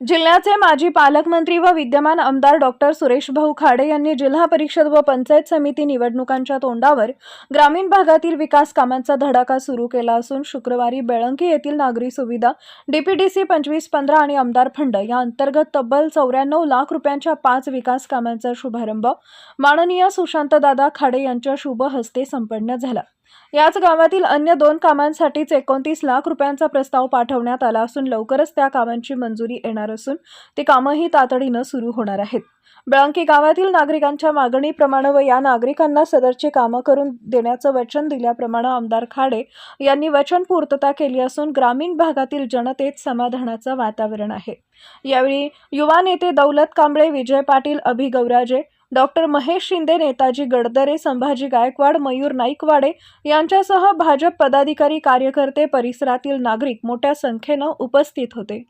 जिल्ह्याचे माजी पालकमंत्री व विद्यमान आमदार डॉक्टर सुरेश भाऊ खाडे यांनी जिल्हा परिषद व पंचायत समिती निवडणुकांच्या तोंडावर ग्रामीण भागातील विकास कामांचा धडाका सुरू केला असून शुक्रवारी बेळंकी येथील नागरी सुविधा डीपीडीसी पंचवीस पंधरा आणि आमदार फंड या अंतर्गत तब्बल चौऱ्याण्णव लाख रुपयांच्या पाच विकास कामांचा शुभारंभ माननीय सुशांतदादा खाडे यांच्या शुभ हस्ते संपन्न झाला. याच गावातील अन्य दोन कामांसाठीच एकोणतीस लाख रुपयांचा प्रस्ताव पाठवण्यात आला असून लवकरच त्या कामांची मंजुरी येणार असून ती कामंही तातडीनं सुरू होणार आहेत. बेळंकी गावातील नागरिकांच्या मागणीप्रमाणे व या नागरिकांना सदरची कामं करून देण्याचं वचन दिल्याप्रमाणे आमदार खाडे यांनी वचन पूर्तता केली असून ग्रामीण भागातील जनतेत समाधानाचं वातावरण आहे. यावेळी युवा नेते दौलत कांबळे विजय पाटील अभि गौराजे डॉक्टर महेश शिंदे नेताजी गडदरे संभाजी गायकवाड मयूर नाईकवाडे यांच्यासह भाजप पदाधिकारी कार्यकर्ते परिसरातील नागरिक मोठ्या संख्येनं उपस्थित होते.